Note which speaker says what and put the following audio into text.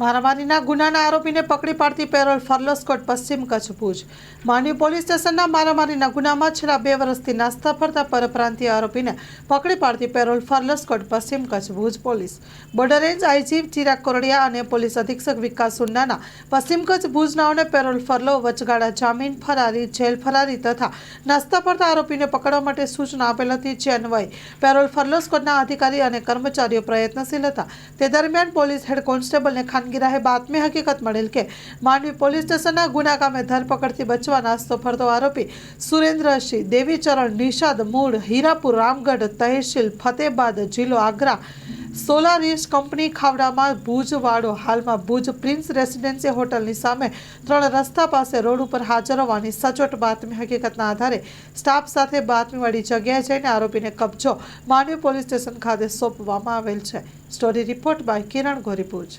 Speaker 1: મારામારીના ગુનાના આરોપીને પકડી પાડતી પેરોલ ફર્લોસ્કોટ પશ્ચિમ કચ્છ ભુજ. માંડવી પોલીસ સ્ટેશનના મારામારીના ગુનામાં છેલ્લા બે વર્ષથી નાસ્તા ફરતા પરપ્રાંતીય આરોપીને પકડી પાડતી પેરોલ ફર્લોસ્કોટ પશ્ચિમ Kutch Bhuj police. Border range IG Chirag Kordiya અને પોલીસ અધિક્ષક વિકાસ સુન્નાના પશ્ચિમ કચ્છ ભુજનાઓને પેરોલ ફરલો, વચગાળા જામીન ફરારી, જેલ ફરારી તથા નાસ્તા ફરતા આરોપીને પકડવા માટે સૂચના આપેલ હતી. જે અન્વયે પેરોલ ફર્લોસ્કોટના અધિકારી અને કર્મચારીઓ પ્રયત્નશીલ હતા. તે દરમિયાન પોલીસ હેડ કોન્સ્ટેબલને ખાનગી રાહે બાતમી હકીકત મળેલ કે માંડવી પોલીસ સ્ટેશનના ગુના કામે ધરપકડથી બચવા નાસ્તો ફરતો આરોપી સુરેન્દ્રસિંહ, દેવીચરણ, નિષાદ, મૂળ, હીરાપુર, રામગઢ, તહેસીલ, ફતેબાદ, જિલ્લો આગ્રા, સોલારીસ કંપની ખાવડામાં ભુજવાડો હાલમાં ભુજ પ્રિન્સ રેસિડેન્સી હોટલની સામે ત્રણ રસ્તા પાસે રોડ ઉપર હાજર હોવાની સચોટ બાતમી હકીકતના આધારે સ્ટાફ સાથે બાતમીવાળી જગ્યાએ જઈને આરોપીને કબજો માંડવી પોલીસ સ્ટેશન ખાતે સોંપવામાં આવેલ છે. Story report by Kiran Gori Bhuj